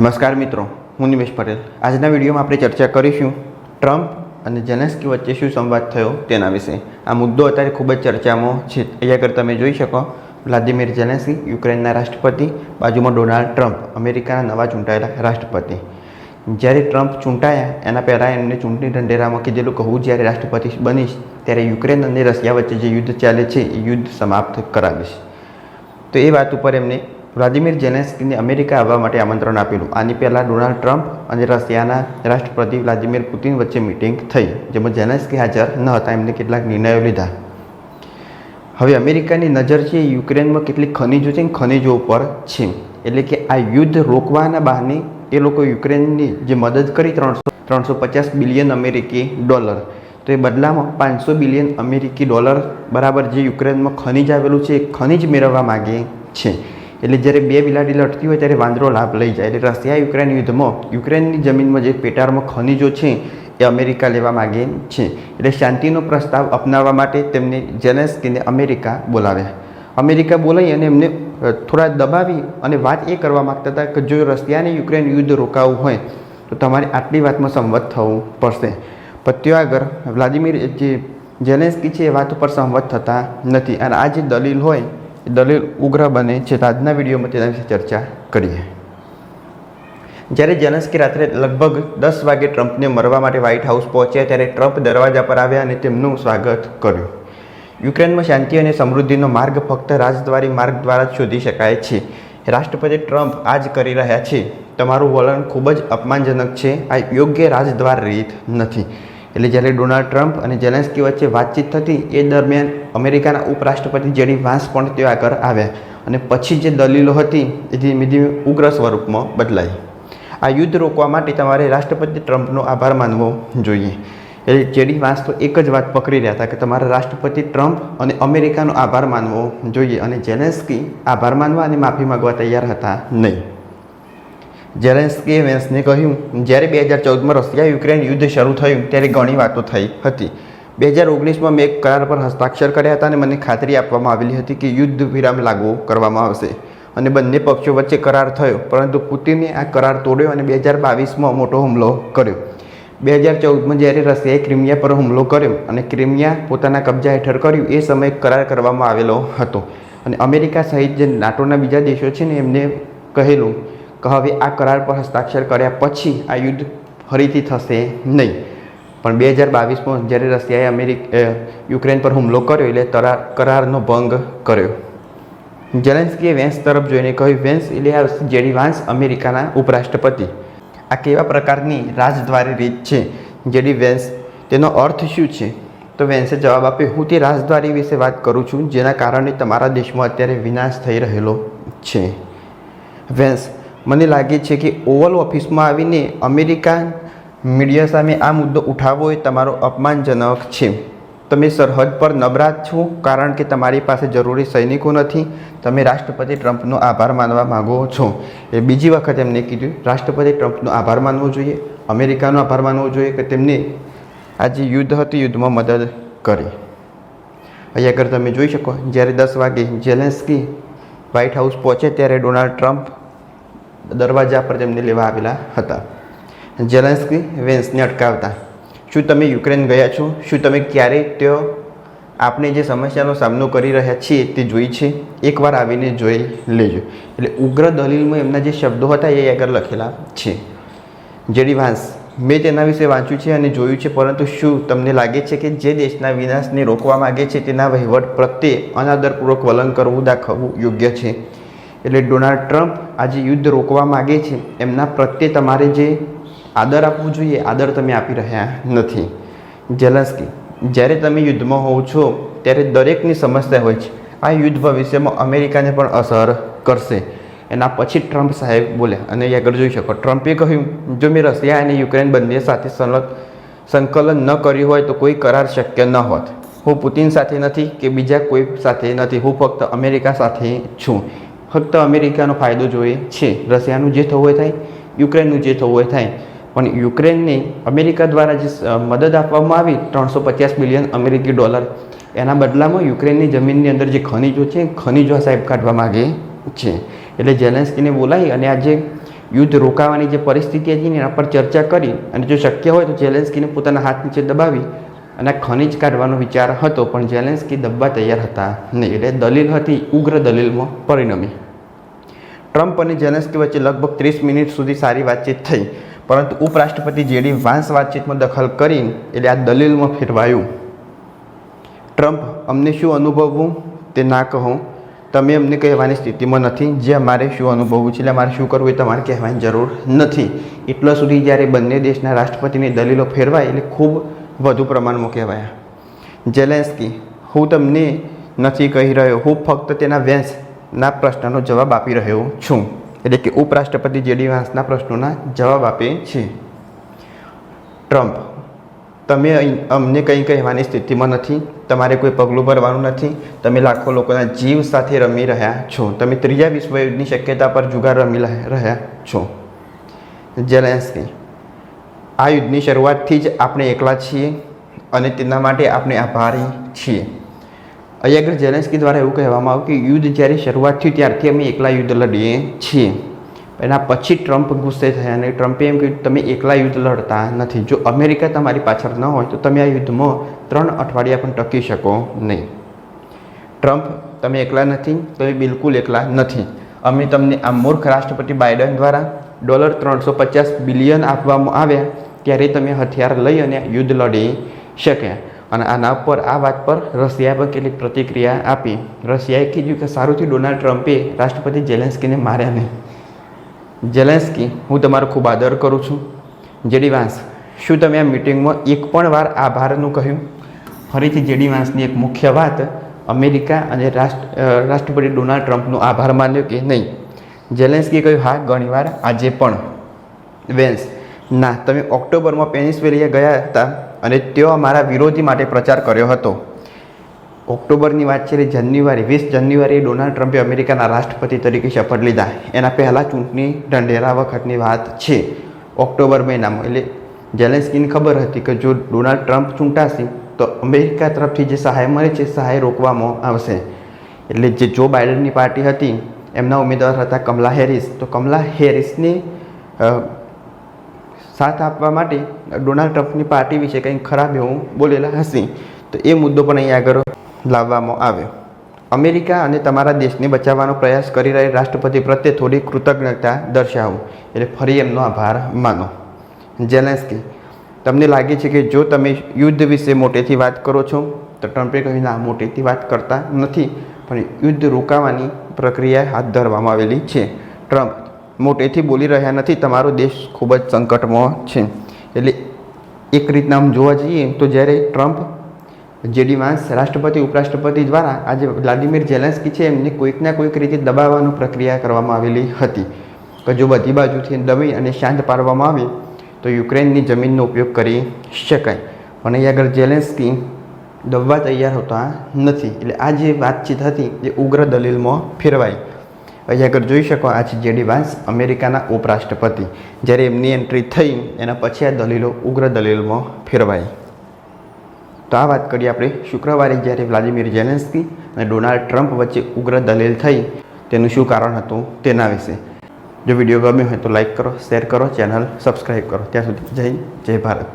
નમસ્કાર મિત્રો, હું નિમેશ પટેલ. આજના વિડીયોમાં આપણે ચર્ચા કરીશું ટ્રમ્પ અને જેલેન્સ્કી વચ્ચે શું સંવાદ થયો તેના વિશે. આ મુદ્દો અત્યારે ખૂબ જ ચર્ચામાં છે. અહીંયા આગળ તમે જોઈ શકો, વ્લાદિમીર જેલેન્સ્કી યુક્રેનના રાષ્ટ્રપતિ, બાજુમાં ડોનાલ્ડ ટ્રમ્પ, અમેરિકાના નવા ચૂંટાયેલા રાષ્ટ્રપતિ. જ્યારે ટ્રમ્પ ચૂંટાયા, એના પહેલાં એમને ચૂંટણી ઢંઢેરામાં કીધેલું કે હું જ્યારે રાષ્ટ્રપતિ બનીશ, ત્યારે યુક્રેન અને રશિયા વચ્ચે જે યુદ્ધ ચાલે છે, એ યુદ્ધ સમાપ્ત કરાવીશ. તો એ વાત ઉપર એમને વ્લાદિમીર જેલેન્સ્કીને અમેરિકા આવવા માટે આમંત્રણ આપેલું આની પહેલાં ડોનાલ્ડ ટ્રમ્પ અને રશિયાના રાષ્ટ્રપતિ વ્લાદિમીર પુતિન વચ્ચે મિટિંગ થઈ, જેમાં જેલેન્સ્કી હાજર ન હતા, એમને કેટલાક નિર્ણયો લીધા. હવે અમેરિકાની નજર છે, યુક્રેનમાં કેટલીક ખનીજો છે, ખનીજો ઉપર છે. એટલે કે આ યુદ્ધ રોકવાના બહાને એ લોકો યુક્રેનની જે મદદ કરી, ત્રણસો ત્રણસો પચાસ બિલિયન અમેરિકી ડોલર. તો એ બદલામાં પાંચસો બિલિયન અમેરિકી ડોલર બરાબર જે યુક્રેનમાં ખનીજ આવેલું છે, એ ખનીજ મેળવવા માગે છે. એટલે જ્યારે બે બિલાડી લડતી હોય ત્યારે વાંદરો લાભ લઈ જાય. એટલે રશિયા યુક્રેન યુદ્ધમાં યુક્રેનની જમીનમાં જે પેટારમાં ખનીજો છે, એ અમેરિકા લેવા માગે છે. એટલે શાંતિનો પ્રસ્તાવ અપનાવવા માટે તેમને જેલેન્સ્કીને અમેરિકા બોલાવ્યા. અમેરિકા બોલાવી અને એમને થોડા દબાવી અને વાત એ કરવા માગતા હતા કે જો રશિયાને યુક્રેન યુદ્ધ રોકાવું હોય, તો તમારે આટલી વાતમાં સંમત થવું પડશે. પત્યો આગળ વ્લાદિમીર જે જેલેન્સ્કી છે, એ વાત ઉપર સંમત થતા નથી. અને આ જે દલીલ હોય દલીલ ઉગ્ર બને છે તો આજના વિડીયોમાં તેના વિશે ચર્ચા કરીએ. જ્યારે જેલેન્સ્કી રાત્રે લગભગ દસ વાગે ટ્રમ્પને મરવા માટે વ્હાઇટ હાઉસ પહોંચ્યા ત્યારે ટ્રમ્પ દરવાજા પર આવ્યા અને તેમનું સ્વાગત કર્યું. યુક્રેનમાં શાંતિ અને સમૃદ્ધિનો માર્ગ ફક્ત રાજદ્વારી માર્ગ દ્વારા જ શોધી શકાય છે. રાષ્ટ્રપતિ ટ્રમ્પ આ જ કરી રહ્યા છે. તમારું વલણ ખૂબ જ અપમાનજનક છે. આ યોગ્ય રાજદ્વાર રીત નથી. એટલે જ્યારે ડોનાલ્ડ ટ્રમ્પ અને જેલેન્સ્કી વચ્ચે વાતચીત થતી, એ દરમિયાન અમેરિકાના ઉપરાષ્ટ્રપતિ જેડી વાંસ પણ ત્યાં આગળ આવ્યા અને પછી જે દલીલો હતી, એ ધીમે ધીમે ઉગ્ર સ્વરૂપમાં બદલાઈ. આ યુદ્ધ રોકવા માટે તમારે રાષ્ટ્રપતિ ટ્રમ્પનો આભાર માનવો જોઈએ. એટલે જેડી વાંસ તો એક જ વાત પકડી રહ્યા હતા કે તમારે રાષ્ટ્રપતિ ટ્રમ્પ અને અમેરિકાનો આભાર માનવો જોઈએ અને જેલેન્સ્કી આભાર માનવા અને માફી માગવા તૈયાર હતા નહીં. જેલેન્સ્કીએ વેન્સને કહ્યું, જ્યારે બે હજાર ચૌદમાં રશિયા યુક્રેન યુદ્ધ શરૂ થયું, ત્યારે ઘણી વાતો થઈ હતી. બે હજાર ઓગણીસમાં મેં એક કરાર પર હસ્તાક્ષર કર્યા હતા અને મને ખાતરી આપવામાં આવેલી હતી કે યુદ્ધ વિરામ લાગુ કરવામાં આવશે અને બંને પક્ષો વચ્ચે કરાર થયો, પરંતુ પુતિને આ કરાર તોડ્યો અને બે હજાર બાવીસમાં મોટો હુમલો કર્યો. બે હજાર ચૌદમાં જ્યારે રશિયાએ ક્રિમિયા પર હુમલો કર્યો અને ક્રિમિયા પોતાના કબજા હેઠળ કર્યું, એ સમયે કરાર કરવામાં આવેલો હતો. અને અમેરિકા સહિત જે નાટોના બીજા દેશો છે ને, એમને કહેલું હવે આ કરાર પર હસ્તાક્ષર કર્યા પછી આ યુદ્ધ ફરીથી થશે નહીં. પણ બે હજાર બાવીસમાં જ્યારે રશિયાએ અમેરિક યુક્રેન પર હુમલો કર્યો એટલે તરા, કરારનો ભંગ કર્યો. જેલેન્સ્કીએ વેન્સ તરફ જોઈને કહ્યું, વેન્સ એટલે આ જેડી વાન્સ અમેરિકાના ઉપરાષ્ટ્રપતિ. આ કેવા પ્રકારની રાજદ્વારી રીત છે? જેડી વેન્સ, તેનો અર્થ શું છે? તો વેન્સે જવાબ આપ્યો, હું તે રાજદ્વારી વિશે વાત કરું છું, જેના કારણે તમારા દેશમાં અત્યારે વિનાશ થઈ રહેલો છે. વેન્સ મને લાગે છે કે ઓવલ ઓફિસમાં આવીને અમેરિકા મીડિયા સામે આ મુદ્દો ઉઠાવવો એ તમારો અપમાનજનક છે. તમે સરહદ પર નબળા છો, કારણ કે તમારી પાસે જરૂરી સૈનિકો નથી. તમે રાષ્ટ્રપતિ ટ્રમ્પનો આભાર માનવા માગો છો. એ બીજી વખત એમને કીધું, રાષ્ટ્રપતિ ટ્રમ્પનો આભાર માનવો જોઈએ, અમેરિકાનો આભાર માનવો જોઈએ કે તેમને આ જે યુદ્ધ હતું, યુદ્ધમાં મદદ કરી. અહીંયા આગળ તમે જોઈ શકો, જ્યારે દસ વાગે જેલેન્સ્કી વ્હાઇટ હાઉસ પહોંચે ત્યારે ડોનાલ્ડ ટ્રમ્પ દરવાજા પર તેમને લેવા આવેલા હતા. જેલેન્સ્કી વેન્સને અટકાવતા, શું તમે યુક્રેન ગયા છો? શું તમે ક્યારેય તેઓ આપણે જે સમસ્યાનો સામનો કરી રહ્યા છીએ તે જોઈ છે? એકવાર આવીને જોઈ લેજો. એટલે ઉગ્ર દલીલમાં એમના જે શબ્દો હતા એ આગળ લખેલા છે. જેડી વાંસ, મેં તેના વિશે વાંચ્યું છે અને જોયું છે, પરંતુ શું તમને લાગે છે કે જે દેશના વિનાશને રોકવા માગે છે તેના વહીવટ પ્રત્યે અનાદરપૂર્વક વલણ કરવું દાખવવું યોગ્ય છે? એટલે ડોનાલ્ડ ટ્રમ્પ આજે યુદ્ધ રોકવા માગે છે, એમના પ્રત્યે તમારે જે આદર આપવું જોઈએ, આદર તમે આપી રહ્યા નથી. જેલન્સ્કી, જ્યારે તમે યુદ્ધમાં હોવ છો, ત્યારે દરેકની સમસ્યા હોય છે. આ યુદ્ધ ભવિષ્યમાં અમેરિકાને પણ અસર કરશે. એના પછી ટ્રમ્પ સાહેબ બોલ્યા, અને અહીં આગળ જોઈ શકો, ટ્રમ્પે કહ્યું, જો મેં રશિયા અને યુક્રેન બંને સાથે સંલગ, સંકલન ન કર્યું હોય તો કોઈ કરાર શક્ય ન હોત. હું પુતિન સાથે નથી કે બીજા કોઈ સાથે નથી. હું ફક્ત અમેરિકા સાથે છું. ફક્ત અમેરિકાનો ફાયદો જોઈએ છે. રશિયાનું જે થવું હોય થાય, યુક્રેનનું જે થવું હોય થાય. પણ યુક્રેનને અમેરિકા દ્વારા જે મદદ આપવામાં આવી, ત્રણસો પચાસ મિલિયન અમેરિકી ડોલર, એના બદલામાં યુક્રેનની જમીનની અંદર જે ખનીજો છે, ખનીજો સાહેબ કાઢવા માગે છે. એટલે જેલેન્સ્કીને બોલાવી અને આજે યુદ્ધ રોકાવાની જે પરિસ્થિતિ હતી એના પર ચર્ચા કરી. અને જો શક્ય હોય તો જેલેન્સ્કીને પોતાના હાથ નીચે દબાવી અને ખનીજ કાઢવાનો વિચાર હતો, પણ જેલેન્સ્કી દબ્બા તૈયાર હતા નહીં એટલે દલીલ હતી ઉગ્ર દલીલમાં પરિણમી. ટ્રમ્પ અને જેલેન્સ્કી વચ્ચે લગભગ ત્રીસ મિનિટ સુધી સારી વાતચીત થઈ, પરંતુ ઉપરાષ્ટ્રપતિ જેડી વાંસ વાતચીતમાં દખલ કરી એટલે આ દલીલમાં ફેરવાયું. ટ્રમ્પ, અમને શું અનુભવવું? તે ના કહો. તમે અમને કહેવાની સ્થિતિમાં નથી. જે અમારે શું અનુભવવું છે, એટલે અમારે શું કરવું એ તમારે કહેવાની જરૂર નથી. એટલા સુધી જ્યારે બંને દેશના રાષ્ટ્રપતિની દલીલો ફેરવાય એટલે ખૂબ વધુ પ્રમાણમાં કહેવાયા. જેલેન્સ્કી, હું તમને નથી કહી રહ્યો. હું ફક્ત તેના વેન્સના પ્રશ્નનો જવાબ આપી રહ્યો છું. એટલે કે ઉપરાષ્ટ્રપતિ જેડી વાંસના પ્રશ્નોના જવાબ આપે છે. ટ્રમ્પ, તમે અમને કંઈ કહેવાની સ્થિતિમાં નથી. તમારે કોઈ પગલું ભરવાનું નથી. તમે લાખો લોકોના જીવ સાથે રમી રહ્યા છો. તમે ત્રીજા વિશ્વયુદ્ધની શક્યતા પર જુગાર રમી રહ્યા છો. જેલેન્સ્કી આ યુદ્ધની શરૂઆતથી જ આપણે એકલા છીએ અને તેના માટે આપણે આભારી છીએ. અહીં આગળ જેલેન્સ્કી દ્વારા એવું કહેવામાં આવ્યું કે યુદ્ધ જ્યારે શરૂઆત થયું ત્યારથી અમે એકલા યુદ્ધ લડીએ છીએ. એના પછી ટ્રમ્પ ગુસ્સે થયા અને ટ્રમ્પે એમ કહ્યું, તમે એકલા યુદ્ધ લડતા નથી. જો અમેરિકા તમારી પાછળ ન હોય તો તમે આ યુદ્ધમાં ત્રણ અઠવાડિયા પણ ટકી શકો નહીં. ટ્રમ્પ, તમે એકલા નથી, તમે બિલકુલ એકલા નથી. અમે તમને આ મૂર્ખ રાષ્ટ્રપતિ બાઇડન દ્વારા ડોલર ત્રણસો પચાસ બિલિયન આપવામાં આવ્યા. ત્યારે તમે હથિયાર લઈ અને યુદ્ધ લડી શક્યા અને આના પર આ વાત પર રશિયાએ પણ કેટલીક પ્રતિક્રિયા આપી. રશિયાએ કીધું કે સારુંથી ડોનાલ્ડ ટ્રમ્પે રાષ્ટ્રપતિ જેલેન્સ્કીને માર્યા નહીં. જેલેન્સ્કી હું તમારો ખૂબ આદર કરું છું. જેડી વાંસ, શું તમે આ મિટિંગમાં એક પણ વાર આભારનું કહ્યું? ફરીથી જેડી વાંસની એક મુખ્ય વાત, અમેરિકા અને રાષ્ટ્ર રાષ્ટ્રપતિ ડોનાલ્ડ ટ્રમ્પનો આભાર માન્યો કે નહીં? જેલેન્સ્કીએ કહ્યું, હા, ઘણીવાર આજે પણ. વેન્સ ના, તમે ઓક્ટોબરમાં પેનિસવેલિયા ગયા હતા અને તેઓ અમારા વિરોધી માટે પ્રચાર કર્યો હતો. ઓક્ટોબરની વાત છે એટલે જાન્યુઆરી, વીસ જાન્યુઆરીએ ડોનાલ્ડ ટ્રમ્પે અમેરિકાના રાષ્ટ્રપતિ તરીકે શપથ લીધા. એના પહેલાં ચૂંટણી ઢંઢેરા વખતની વાત છે. ઓક્ટોબર મહિનામાં, એટલે જેલેન્સ્કીને ખબર હતી કે જો ડોનાલ્ડ ટ્રમ્પ ચૂંટાશે, તો અમેરિકા તરફથી જે સહાય મળે છે સહાય રોકવામાં આવશે. એટલે જે જો બાઇડનની પાર્ટી હતી, એમના ઉમેદવાર હતા કમલા હેરિસ. તો કમલા હેરિસની સાથ આપવા માટે ડોનાલ્ડ ટ્રમ્પની પાર્ટી વિશે કંઈક ખરાબ એવું બોલેલા હશે. તો એ મુદ્દો પણ અહીં આગળ લાવવામાં આવ્યો. અમેરિકા અને તમારા દેશને બચાવવાનો પ્રયાસ કરી રહેલ રાષ્ટ્રપતિ પ્રત્યે થોડી કૃતજ્ઞતા દર્શાવો. એટલે ફરી એમનો આભાર માનો. જેલેન્સ્કી તમને લાગે છે કે જો તમે યુદ્ધ વિશે મોટેથી વાત કરો છો, તો ટ્રમ્પે કહ્યું, ના, મોટેથી વાત કરતા નથી. પણ યુદ્ધ રોકાવાની પ્રક્રિયા હાથ ધરવામાં આવેલી છે. ટ્રમ્પ મોટેથી બોલી રહ્યા નથી. તમારો દેશ ખૂબ જ સંકટમાં છે. એટલે એક રીતના આમ જોવા જઈએ તો જ્યારે ટ્રમ્પ જેડી વાંસ રાષ્ટ્રપતિ, ઉપરાષ્ટ્રપતિ દ્વારા આજે વ્લાદિમીર જેલેન્સ્કી છે, એમને કોઈકના કોઈક રીતે દબાવવાની પ્રક્રિયા કરવામાં આવેલી હતી. કે જો બધી બાજુથી દબાઈ અને શાંત પાડવામાં આવે, તો યુક્રેનની જમીનનો ઉપયોગ કરી શકાય. પણ અહીં આગળ ઝેલેન્સ્કી દબવા તૈયાર હોતા નથી. એટલે આ જે વાતચીત હતી, એ ઉગ્ર દલીલમાં ફેરવાઈ. અહીં આગળ જોઈ શકો, આ છે જેડી વાંસ, અમેરિકાના ઉપરાષ્ટ્રપતિ. જ્યારે એમની એન્ટ્રી થઈ, એના પછી આ દલીલો, ઉગ્ર દલીલમાં ફેરવાઈ. તો આ વાત કરીએ આપણે શુક્રવારે, જ્યારે વ્લાદિમીર જેલેન્સ્કી અને ડોનાલ્ડ ટ્રમ્પ વચ્ચે ઉગ્ર દલીલ થઈ, તેનું શું કારણ હતું, તેના વિશે. જો વીડિયો ગમ્યો હોય તો લાઈક કરો, શેર કરો, ચેનલ સબસ્ક્રાઈબ કરો. ત્યાં સુધી જય જય ભારત.